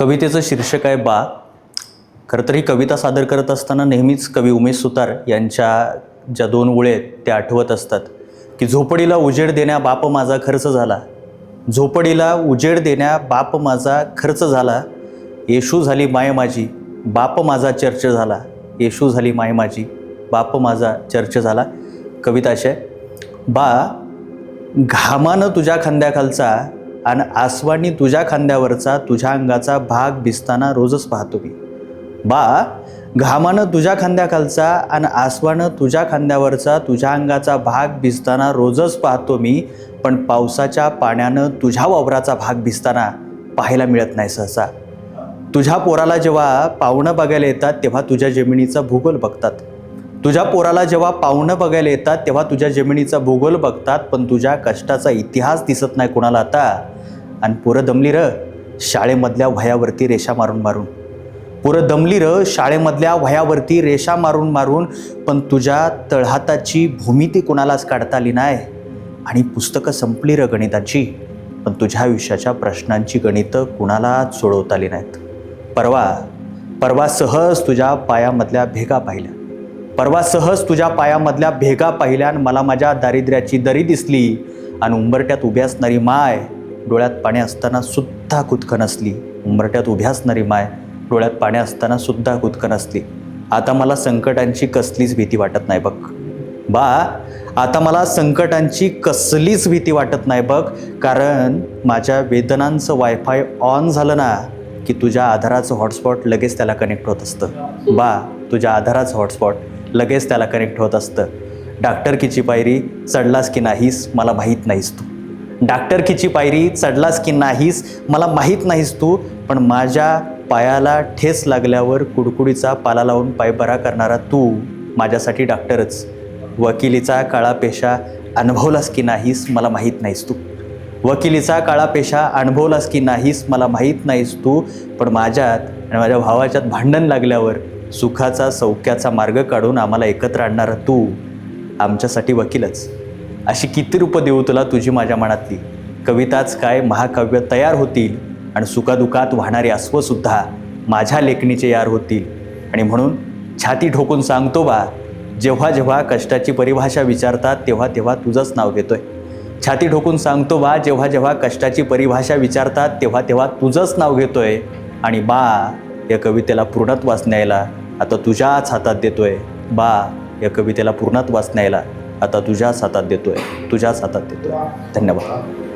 कवितेचं शीर्षक आहे बा. खरं तर ही कविता सादर करत असताना नेहमीच कवी उमेश सुतार यांच्या ज्या दोन ओळे आहेत त्या आठवत असतात. की झोपडीला उजेड देण्या बाप माझा खर्च झाला. झोपडीला उजेड देण्या बाप माझा खर्च झाला. येशू झाली माय माझी बाप माझा चर्च झाला. येशू झाली माय माझी बाप माझा चर्च झाला. कविता आहे. बा घामानं तुझ्या खांद्याखालचा आणि आसवानी तुझ्या खांद्यावरचा तुझ्या अंगाचा भाग भिजताना रोजच पाहतो मी. बा घामानं तुझ्या खांद्याखालचा आणि आसवानं तुझ्या खांद्यावरचा तुझ्या अंगाचा भाग भिजताना रोजच पाहतो मी पण पावसाच्या पाण्यानं तुझ्या वावराचा भाग भिजताना पाहायला मिळत नाही सहसा. तुझ्या पोराला जेव्हा पाहुणं बघायला येतात तेव्हा तुझ्या जमिनीचा भूगोल बघतात. तुझ्या पोराला जेव्हा पाहुणं बघायला येतात तेव्हा तुझ्या जमिनीचा भूगोल बघतात पण तुझ्या कष्टाचा इतिहास दिसत नाही कोणाला आता. आणि पोरं दमली र. शाळेमधल्या वह्यावरती रेषा मारून मारून. पोरं दमली र शाळेमधल्या वह्यावरती रेषा मारून मारून पण तुझ्या तळहाताची भूमिती कुणालाच काढता आली नाही आणि पुस्तकं संपली र गणिताची पण तुझ्या आयुष्याच्या प्रश्नांची गणितं कुणालाच सोडवता आली नाहीत. परवा परवा सहज तुझ्या पायामधल्या भेगा पाहिल्या. परवा सहज तुझ्या पायामधल्या भेगा पाहिल्या आणि मला माझ्या दारिद्र्याची दरी दिसली आणि उंबरट्यात उभी असणारी माय डोळ्यात पाणी असताना सुद्धा कुदकन असली. उंबरट्यात उभी असणारी माय डोळ्यात पाणी असताना सुद्धा कुदकन असली. आता मला संकटांची कसलीच भीती वाटत नाही बघ. बा आता मला संकटांची कसलीच भीती वाटत नाही बघ. कारण माझ्या वेदनांचं वायफाय ऑन झालं ना की तुझ्या आधाराचं हॉटस्पॉट लगेच त्याला कनेक्ट होत असतं. बा तुझ्या आधाराचं हॉटस्पॉट लगेच त्याला कनेक्ट होत असतं. डॉक्टरकीची पायरी चढलास की नाहीस मला माहीत नाहीस तू. डॉक्टरकीची पायरी चढलास की नाहीस मला माहीत नाहीस तू पण माझ्या पायाला ठेस लागल्यावर कुडकुडीचा पाला लावून पाय बरा करणारा तू माझ्यासाठी डॉक्टरच. वकिलीचा काळा पेशा अनुभवलास की नाहीस मला माहीत नाहीस तू. वकिलीचा काळा पेशा अनुभवलास की नाहीस मला माहीत नाहीस तू पण माझ्यात आणि माझ्या भावाच्यात भांडण लागल्यावर सुखाचा सौख्याचा मार्ग काढून आम्हाला एकत्र आणणारा तू आमच्यासाठी वकीलच. अशी किती रूपं देऊ तुला तुझी माझ्या मनातली? कविताच काय महाकाव्य तयार होतील आणि सुखादुखात वाहणारी अश्वसुद्धा माझ्या लेखणीचे यार होतील. आणि म्हणून छाती ठोकून सांगतो बा जेव्हा जेव्हा कष्टाची परिभाषा विचारतात तेव्हा तेव्हा तुझंच नाव घेतोय. छाती ठोकून सांगतो बा जेव्हा जेव्हा कष्टाची परिभाषा विचारतात तेव्हा तेव्हा तुझंच नाव घेतोय. आणि बा या कवितेला पूर्णत्वास न्यायला आता तुझ्याच हातात देतोय. बा या कवितेला पूर्णत्वास न्यायला. आता तुझ्याच हातात देतोय. तुझ्याच हातात देतोय. धन्यवाद.